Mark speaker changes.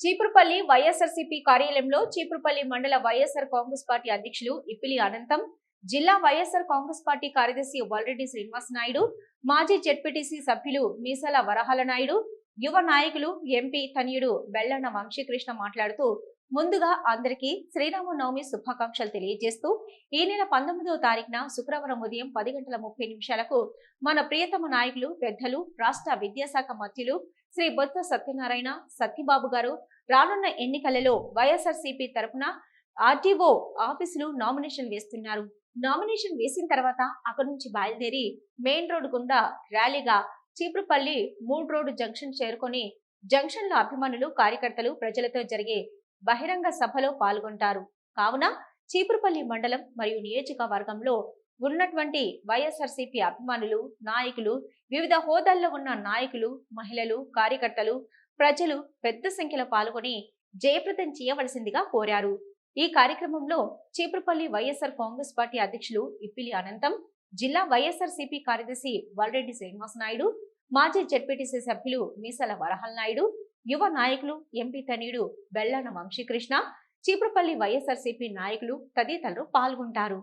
Speaker 1: చీపురుపల్లి వైఎస్ఆర్సీపీ కార్యాలయంలో చీపురుపల్లి మండల వైఎస్ఆర్ కాంగ్రెస్ పార్టీ అధ్యక్షులు ఇప్పిలి అనంతం జిల్లా వైఎస్ఆర్ కాంగ్రెస్ పార్టీ కార్యదర్శి వల్రెడ్డి శ్రీనివాస్ నాయుడు మాజీ జెడ్పీటీసీ సభ్యులు మీసాల వరహాల నాయుడు యువ నాయకులు ఎంపీ తనయుడు బెల్లన్న వంశీకృష్ణ మాట్లాడుతూ ముందుగా అందరికీ శ్రీరామనవమి శుభాకాంక్షలు తెలియజేస్తూ ఈ నెల పంతొమ్మిదవ తారీఖున శుక్రవారం ఉదయం పది గంటల ముప్పై నిమిషాలకు మన ప్రియతమ నాయకులు పెద్దలు రాష్ట్ర విద్యాశాఖ మంత్రులు శ్రీ బొత్స సత్యనారాయణ సత్యబాబు గారు రానున్న ఎన్నికలలో వైఎస్ఆర్సీపీ తరపున ఆర్టీఓ ఆఫీసులు నామినేషన్ వేస్తున్నారు. నామినేషన్ వేసిన తర్వాత అక్కడి నుంచి బయలుదేరి మెయిన్ రోడ్డు గుండా ర్యాలీగా చీపురుపల్లి మూడ్ రోడ్డు జంక్షన్ చేరుకొని జంక్షన్లో అభిమానులు కార్యకర్తలు ప్రజలతో జరిగే బహిరంగ సభలో పాల్గొంటారు. కావున చీపురుపల్లి మండలం మరియు నియోజకవర్గంలో ఉన్నటువంటి వైఎస్ఆర్సీపీ అభిమానులు నాయకులు వివిధ హోదాల్లో ఉన్న నాయకులు మహిళలు కార్యకర్తలు ప్రజలు పెద్ద సంఖ్యలో పాల్గొని జయప్రదం చేయవలసిందిగా కోరారు. ఈ కార్యక్రమంలో చీపురుపల్లి వైఎస్ఆర్ కాంగ్రెస్ పార్టీ అధ్యక్షులు ఇప్పిలి అనంతం జిల్లా వైఎస్ఆర్సీపీ కార్యదర్శి వల్రెడ్డి శ్రీనివాస నాయుడు మాజీ జెడ్పీటీసీ సభ్యులు మీసాల వరహల్ నాయుడు యువ నాయకులు ఎంపీ తనయుడు బెల్లాన వంశీకృష్ణ చీపురుపల్లి వైఎస్ఆర్సీపీ నాయకులు తదితరులు పాల్గొంటారు.